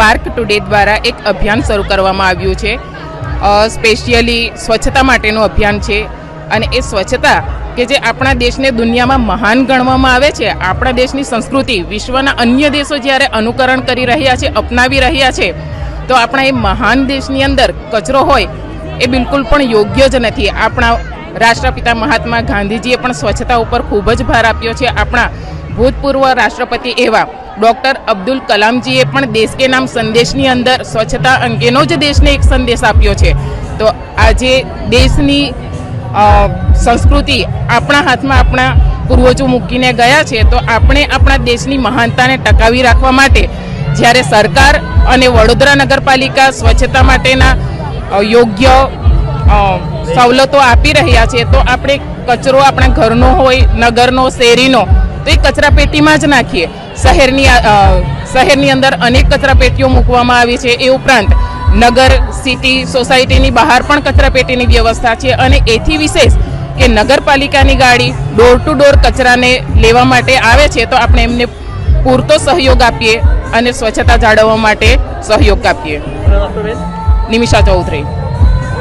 Park today દ્વારા એક અભિયાન શરૂ કરવામાં આવ્યું છે. સ્પેશિયલી સ્વચ્છતા માટેનું અભિયાન છે. અને એ સ્વચ્છતા કે જે આપણા દેશને દુનિયામાં મહાન ગણવામાં આવે છે, આપણા દેશની સંસ્કૃતિ વિશ્વના અન્ય દેશો જ્યારે અનુકરણ કરી રહ્યા છે, અપનાવી રહ્યા છે, તો આપણા એ મહાન દેશની અંદર કચરો હોય એ બિલકુલ પણ યોગ્ય જ નથી. આપણા રાષ્ટ્રપિતા મહાત્મા ગાંધીજીએ પણ સ્વચ્છતા ઉપર ખૂબ જ ભાર આપ્યો છે. આપણા ભૂતપૂર્વ રાષ્ટ્રપતિ એવા ડૉક્ટર અબ્દુલ કલામજીએ પણ દેશ કે નામ સંદેશની અંદર સ્વચ્છતા અંગેનો જ દેશને એક સંદેશ આપ્યો છે. તો આજે દેશની સંસ્કૃતિ આપણા હાથમાં આપણા પૂર્વજો મૂકીને ગયા છે, તો આપણે આપણા દેશની મહાનતાને ટકાવી રાખવા માટે જ્યારે સરકાર અને વડોદરા નગરપાલિકા સ્વચ્છતા માટેના યોગ્ય સવલતો આપી રહ્યા છે, તો આપણે કચરો આપણા ઘરનો હોય, નગરનો, શેરીનો તો એ કચરાપેટીમાં જ નાખીએ. શહેરની શહેરની અંદર અનેક કચરાપેટીઓ મૂકવામાં આવી છે. એ ઉપરાંત નગર સિટી સોસાયટીની બહાર પણ કચરાપેટીની વ્યવસ્થા છે અને એથી વિશેષ કે નગરપાલિકાની ગાડી ડોર ટુ ડોર કચરાને લેવા માટે આવે છે તો આપણે એમને પૂરતો સહયોગ આપીએ અને સ્વચ્છતા જાળવવા માટે સહયોગ આપીએ. નિમિષા ચૌધરી.